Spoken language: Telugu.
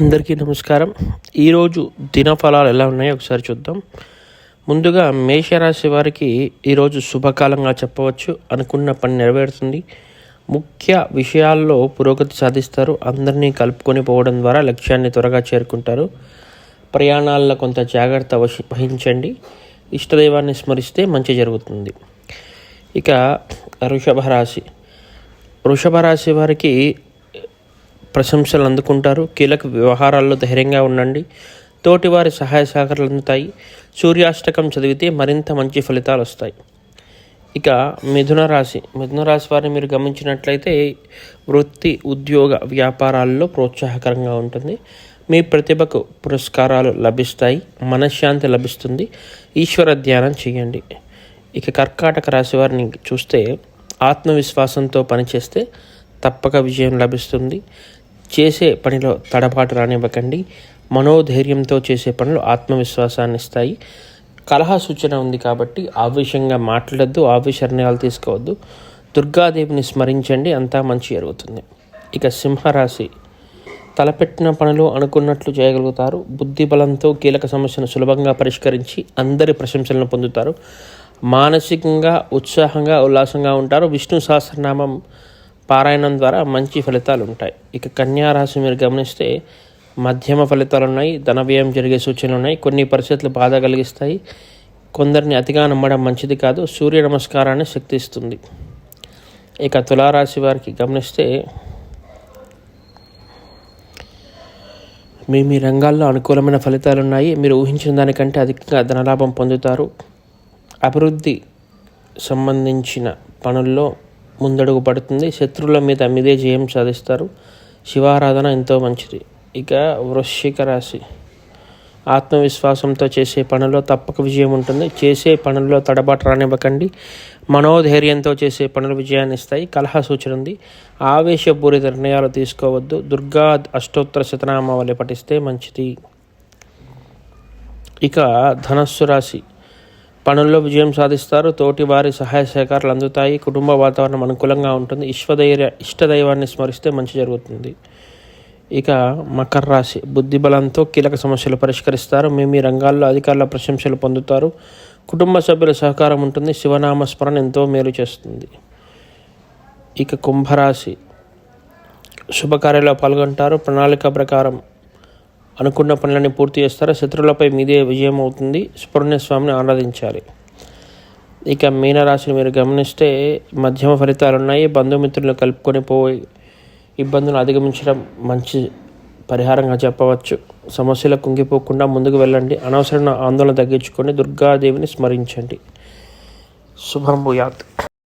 అందరికీ నమస్కారం. ఈరోజు దినఫలాలు ఎలా ఉన్నాయో ఒకసారి చూద్దాం. ముందుగా మేషరాశి వారికి ఈరోజు శుభకాలంగా చెప్పవచ్చు. అనుకున్న పని నెరవేరుతుంది. ముఖ్య విషయాల్లో పురోగతి సాధిస్తారు. అందరినీ కలుపుకొని పోవడం ద్వారా లక్ష్యాన్ని త్వరగా చేరుకుంటారు. ప్రయాణాల్లో కొంత జాగ్రత్త వహి- వహించండి. ఇష్టదైవాన్ని స్మరిస్తే మంచి జరుగుతుంది. ఇక వృషభ రాశి. వృషభ రాశి వారికి ప్రశంసలు అందుకుంటారు. కీలక వ్యవహారాల్లో ధైర్యంగా ఉండండి. తోటివారి సహాయ సహకారాలు అందుతాయి. సూర్యాష్టకం చదివితే మరింత మంచి ఫలితాలు వస్తాయి. ఇక మిథున రాశి. మిథున రాశి వారిని మీరు గమనించినట్లయితే వృత్తి ఉద్యోగ వ్యాపారాల్లో ప్రోత్సాహకరంగా ఉంటుంది. మీ ప్రతిభకు పురస్కారాలు లభిస్తాయి. మనశ్శాంతి లభిస్తుంది. ఈశ్వర ధ్యానం చేయండి. ఇక కర్కాటక రాశి వారిని చూస్తే ఆత్మవిశ్వాసంతో పనిచేస్తే తప్పక విజయం లభిస్తుంది. చేసే పనిలో తడబాటు రానివ్వకండి. మనోధైర్యంతో చేసే పనులు ఆత్మవిశ్వాసాన్ని ఇస్తాయి. కలహ సూచన ఉంది కాబట్టి ఆవేశంగా మాట్లాడద్దు ఆవేశ నిర్ణయాలు తీసుకోవద్దు. దుర్గాదేవిని స్మరించండి అంతా మంచి జరుగుతుంది. ఇక సింహరాశి. తలపెట్టిన పనులు అనుకున్నట్లు చేయగలుగుతారు. బుద్ధి బలంతో కీలక సమస్యను సులభంగా పరిష్కరించి అందరి ప్రశంసలను పొందుతారు. మానసికంగా ఉత్సాహంగా ఉల్లాసంగా ఉంటారు. విష్ణు సహస్రనామం పారాయణం ద్వారా మంచి ఫలితాలు ఉంటాయి. ఇక కన్యా రాశి మీరు గమనిస్తే మధ్యమ ఫలితాలు ఉన్నాయి ధన వ్యయం జరిగే సూచనలు ఉన్నాయి కొన్ని పరిస్థితులు బాధ కలిగిస్తాయి. కొందరిని అతిగా నమ్మడం మంచిది కాదు సూర్య నమస్కారాన్ని శక్తిస్తుంది. ఇక తులారాశి వారికి గమనిస్తే మీ మీ రంగాల్లో అనుకూలమైన ఫలితాలు ఉన్నాయి. మీరు ఊహించిన దానికంటే అధికంగా ధనలాభం పొందుతారు. అభివృద్ధి సంబంధించిన పనుల్లో ముందడుగు పడుతుంది. శత్రువుల మీద మీదే జయం సాధిస్తారు. శివారాధన ఎంతో మంచిది. ఇక వృశ్చిక రాశి. ఆత్మవిశ్వాసంతో చేసే పనుల్లో తప్పక విజయం ఉంటుంది. చేసే పనుల్లో తడబాటు రానివ్వకండి. మనోధైర్యంతో చేసే పనులు విజయాన్ని ఇస్తాయి. కలహ సూచన ఉంది. ఆవేశపూరిత నిర్ణయాలు తీసుకోవద్దు. దుర్గా అష్టోత్తర శతనామావళి పఠిస్తే మంచిది. ఇక ధనస్సు రాశి. పనుల్లో విజయం సాధిస్తారు. తోటి వారి సహాయ సహకారాలు అందుతాయి. కుటుంబ వాతావరణం అనుకూలంగా ఉంటుంది. ఇష్టదైర్య ఇష్టదైవాన్ని స్మరిస్తే మంచి జరుగుతుంది. ఇక మకర రాశి. బుద్ధి బలంతో కీలక సమస్యలు పరిష్కరిస్తారు. మీ మీ రంగాల్లో అధికారుల ప్రశంసలు పొందుతారు. కుటుంబ సభ్యుల సహకారం ఉంటుంది. శివనామ స్మరణ ఎంతో మేలు చేస్తుంది. ఇక కుంభరాశి. శుభకార్యాల్లో పాల్గొంటారు. ప్రణాళిక ప్రకారం అనుకున్న పనులన్నీ పూర్తి చేస్తారా? శత్రువులపై మీదే విజయం అవుతుంది సుబ్రహ్మణ్య స్వామిని ఆరాధించాలి. ఇక మీనరాశిని మీరు గమనిస్తే మధ్యమ ఫలితాలు ఉన్నాయి బంధుమిత్రులు కలుపుకొని పోయి ఇబ్బందులు అధిగమించడం మంచి పరిహారంగా చెప్పవచ్చు. సమస్యలు కుంగిపోకుండా ముందుకు వెళ్ళండి. అనవసరమైన ఆందోళన తగ్గించుకొని దుర్గాదేవిని స్మరించండి. శుభం భూయాత్.